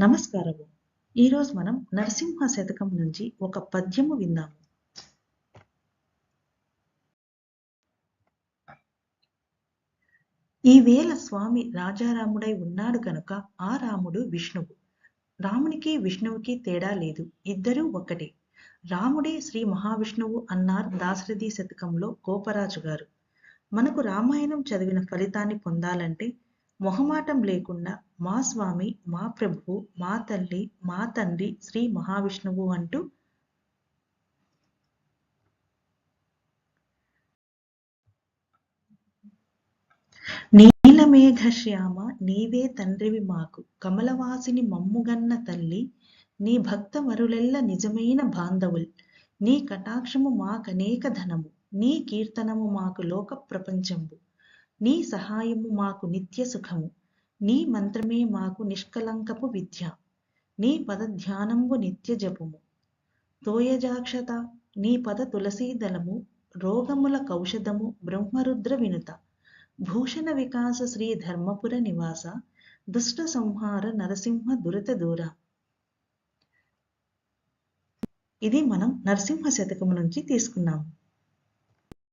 నమస్కారము. ఈరోజు మనం నరసింహ శతకం నుంచి ఒక పద్యము విందాము. ఈవేళ స్వామి రాజారాముడై ఉన్నాడు కనుక ఆ రాముడు విష్ణువు. రామునికి విష్ణువుకి తేడా లేదు. ఇద్దరూ ఒక్కటే రాముడే శ్రీ మహావిష్ణువు అన్నారు దాశరథి శతకంలో గోపరాజు గారు. మనకు రామాయణం చదివిన ఫలితాన్ని పొందాలంటే మొహమాటం లేకుండా మా స్వామి మా ప్రభువు మా తల్లి మా తండ్రి శ్రీ మహావిష్ణువు అంటూ నీలమేఘశ్యామ నీవే తండ్రివి మాకు. కమలవాసిని మమ్ముగన్న తల్లి నీ భక్త వరులెల్ల నిజమైన బాంధవుల్. నీ కటాక్షము మాకనేక ధనము నీ కీర్తనము మాకు లోక ప్రపంచంబు నీ సహాయము మాకు నిత్య సుఖము నీ మంత్రమే మాకు నిష్కలంకపు విద్య నీ పద ధ్యానంబు నిత్య జపము. తోయజాక్షత నీ పద తులసీదళము రోగముల కౌషధము బ్రహ్మరుద్ర వినుత భూషణ వికాస శ్రీ ధర్మపుర నివాస దుష్ట సంహార నరసింహ దురిత దూర. ఇది మనం నరసింహ శతకము నుంచి తీసుకున్నాము.